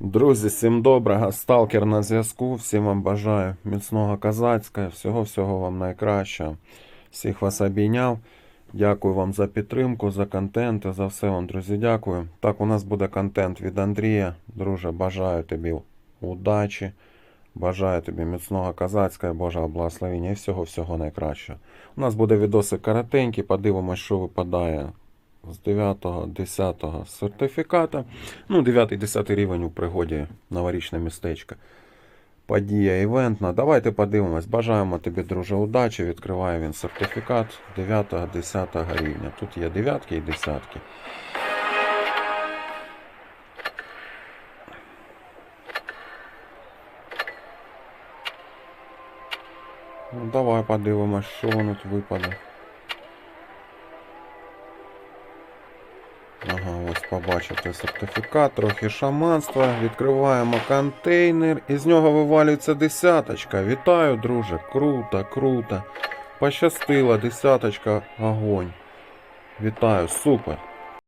Друзі, всім доброго. Сталкер на зв'язку. Всім вам бажаю міцного козацька. Всього-всього вам найкращого. Всіх вас обійняв. Дякую вам за підтримку, за контент і за все вам, друзі, дякую. Так, у нас буде контент від Андрія. Друже, бажаю тобі удачі. Бажаю тобі міцного козацька, Божого благословення і всього-всього найкращого. У нас буде відосик коротенький, подивимось, що випадає з 9-10 сертифіката. Ну, 9-10 рівень у пригоді новорічне містечко. Подія івентна. Давайте подивимось. Бажаємо тобі, друже, удачі. Відкриває він сертифікат 9-10 рівня. Тут є дев'ятки і десятки. Ну, давай подивимось, що воно тут випаде. Ага, ось побачите сертифікат, трохи шаманства. Відкриваємо контейнер. І з нього вивалюється десяточка. Вітаю, друже. Круто, круто. Пощастило, десяточка, огонь. Вітаю, супер.